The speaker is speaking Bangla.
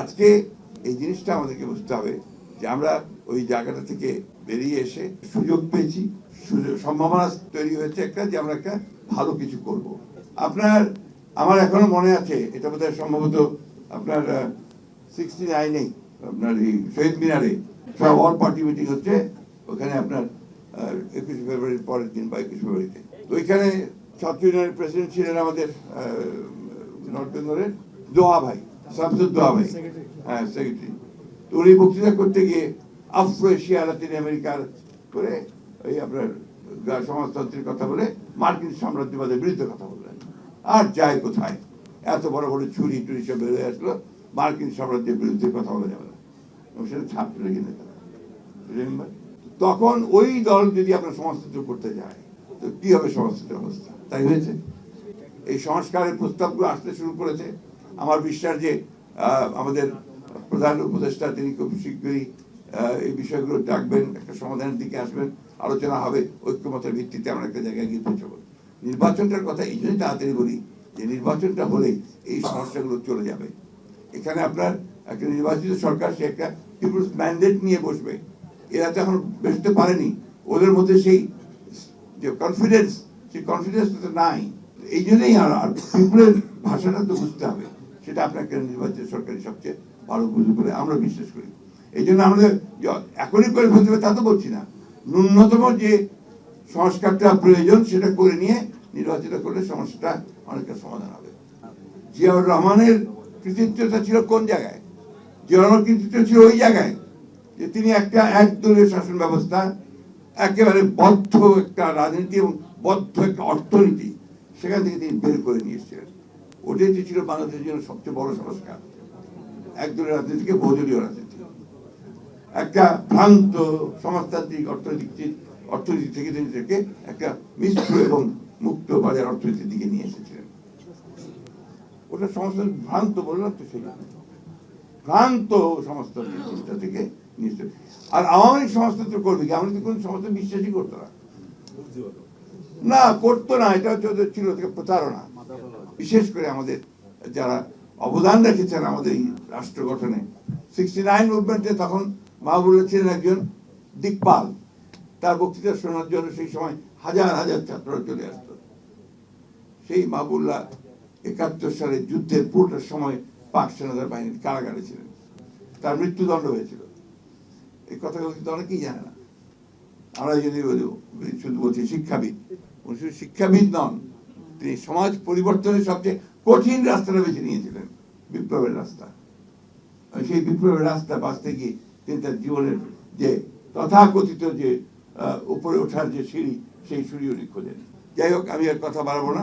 আজকে এই জিনিসটা আমাদেরকে বুঝতে হবে যে আমরা ওই জায়গাটা থেকে বেরিয়ে এসে সুযোগ পেয়েছি। সম্ভাবনা তৈরি হয়েছে একটা যে আমরা একটা ভালো কিছু করব। আপনার, আমার এখনও মনে আছে, এটা বোধহয় সম্ভবত আপনার সিক্সটি নাইনেই আপনার এই শহীদ মিনারে। সব অল পার্টি মিটিং হচ্ছে, ওখানে আপনার একুশে ফেব্রুয়ারির পরের দিন বা একুশে ফেব্রুয়ারিতে। ওইখানে ছাত্র ইউনিয়নের প্রেসিডেন্ট ছিলেন আমাদের নর্থ বেঙ্গলের দোহা ভাই। শামসুদ দোহা হ্যাঁ সেক্রেটারি তো উনি বক্তৃতা করতে গিয়ে আফ্রো এশিয়া, লাতিন আমেরিকার করে ওই আপনার সমাজতন্ত্রের কথা বলে মার্কিন সাম্রাজ্যবাদের বিরুদ্ধে কথা বললেন। আর যায় কোথায়? এত বড় বড় ছুরি টুরি সব বেরোয় আসলো, মার্কিন সাম্রাজ্যের বিরুদ্ধে কথা বলা যাবে না। সেটা ছাত্র লেগে নেতা। তখন ওই দল যদি আপনার সমাজতন্ত্র করতে যায়, তো কি হবে সমাজতন্ত্রের অবস্থা? তাই হয়েছে? এই সংস্কারের প্রস্তাবগুলো আসতে শুরু করেছে। আমার বিশ্বাস যে আমাদের প্রধান উপদেষ্টা তিনি খুব শীঘ্রই এই বিষয়গুলো ডাকবেন, একটা সমাধানের দিকে আসবেন। আলোচনা হবে ঐক্যমতের ভিত্তিতে আমরা একটা জায়গায় গিয়ে পৌঁছাবো। নির্বাচনটার কথা এই জন্যই তাড়াতাড়ি বলি যে, নির্বাচনটা হলেই এই সমস্যাগুলো চলে যাবে। এখানে আপনার একটা নির্বাচিত সরকার, সে একটা পিপুলস ম্যান্ডেট নিয়ে বসবে। এরা তো এখন বসতে পারেনি। ওদের মধ্যে সেই যে কনফিডেন্স সেই কনফিডেন্স তো নাই। এই জন্যই আর পিপুলের ভাষাটা তো বুঝতে হবে। সেটা আপনাকে নির্বাচিত সরকারি সবচেয়ে ভালো বুঝে বলে আমরা বিশ্বাস করি। এই জন্য আমাদের এখনই করে ফেলতে হবে তা তো বলছি না। ন্যূনতম যে সংস্কারটা প্রয়োজন সেটা করে নিয়ে নির্বাচিত করলে সমস্যাটা অনেকটা সমাধান হবে। জিয়াউর রহমানের কৃতিত্বটা ছিল কোন জায়গায়? জিয়াউর কৃতিত্ব ছিল ওই জায়গায় যে তিনি একটা একদলীয় শাসন ব্যবস্থা, একেবারে বদ্ধ একটা রাজনীতি এবং বদ্ধ একটা অর্থনীতি সেখান থেকে তিনি বের করে নিয়ে এসেছিলেন। ওটাই ছিল বাংলাদেশের জন্য সবচেয়ে বড় সংস্কার। একদলীয় রাজনীতিকে বহুদলীয় রাজনীতি। একটা ভ্রান্ত সমাজতান্ত্রিক অর্থনৈতিক চি- অর্থনীতি থেকে থেকে একটা মিশ্র এবং মুক্ত বাজার অর্থনীতির দিকে নিয়ে এসেছিলেন। ওটা সমস্ত ভ্রান্ত বললাম তো সেই ভ্রান্ত সমস্ত চিন্তা থেকে নিয়ে আর আওয়ামী সমাজতন্ত্র করবে কি? লীগ কোন সমাজতন্ত্র বিশ্বাসই করতো না। না, করতো না। এটা হচ্ছে ওদের ছিল প্রতারণা। বিশেষ করে আমাদের যারা অবদান রেখেছেন আমাদের এই রাষ্ট্র গঠনে সিক্সটি নাইন মুভমেন্টে তখন মাহবুল্লাহ ছিলেন একজন দিকপাল। তার বক্তৃতা শোনার জন্য সেই সময় হাজার হাজার ছাত্ররা চলে আসতো। সেই মাহবুল্লাহ একাত্তর সালে যুদ্ধের পুরোটার সময় পাক সেনাদার বাহিনীর কারাগারে ছিলেন। তার মৃত্যুদণ্ড হয়েছিল। এই কথাগুলো কিন্তু অনেকেই জানে না। আমরা যদি শুধু বলছি শিক্ষাবিদ শুধু শিক্ষাবিদ নন তিনি সমাজ পরিবর্তনের সবচেয়ে কঠিন রাস্তাটা বেছে নিয়েছিলেন, বিপ্লবের রাস্তা। সেই বিপ্লবের রাস্তা বাঁচতে গিয়ে তিনি তার জীবনের যে তথাকথিত যে উপরে ওঠার যে সিঁড়ি, সেই সিঁড়ি উনি খোঁজেন। যাই হোক, আমি আর কথা বাড়াবো না।